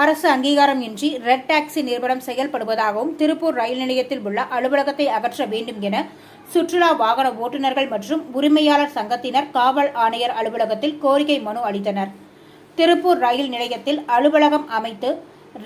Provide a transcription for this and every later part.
அரசு அங்கீகாரம் இன்றி ரெட் டாக்ஸி நிறுவனம் செயல்படுவதாகவும் திருப்பூர் ரயில் நிலையத்தில் உள்ள அலுவலகத்தை அகற்ற வேண்டும் என சுற்றுலா வாகன ஓட்டுநர்கள் மற்றும் உரிமையாளர் சங்கத்தினர் காவல் ஆணையர் அலுவலகத்தில் கோரிக்கை மனு அளித்தனர். திருப்பூர் ரயில் நிலையத்தில் அலுவலகம் அமைத்து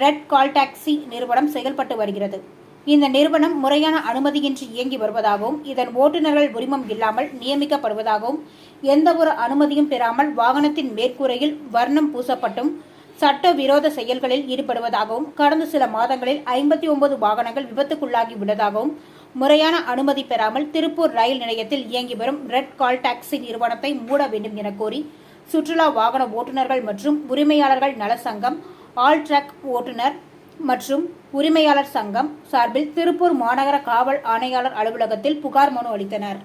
ரெட் கால் டாக்ஸி நிறுவனம் செயல்பட்டு வருகிறது. இந்த நிறுவனம் முறையான அனுமதியின்றி இயங்கி வருவதாகவும் இதன் ஓட்டுநர்கள் உரிமம் இல்லாமல் நியமிக்கப்படுவதாகவும் எந்தவொரு அனுமதியும் பெறாமல் வாகனத்தின் மேற்கூரையில் வர்ணம் பூசப்பட்டும் சட்டவிரோத செயல்களில் ஈடுபடுவதாகவும் கடந்த சில மாதங்களில் ஐம்பத்தி ஒன்பது வாகனங்கள் விபத்துக்குள்ளாகி உள்ளதாகவும் முறையான அனுமதி பெறாமல் திருப்பூர் ரயில் நிலையத்தில் இயங்கி வரும் ரெட் கால் டாக்ஸி நிறுவனத்தை மூட வேண்டும் என கோரி சுற்றுலா வாகன ஓட்டுநர்கள் மற்றும் உரிமையாளர்கள் நல சங்கம் ஆல் ட்ரக் ஓட்டுநர் மற்றும் உரிமையாளர் சங்கம் சார்பில் திருப்பூர் மாநகர காவல் ஆணையாளர் அலுவலகத்தில் புகார் மனு அளித்தனர்.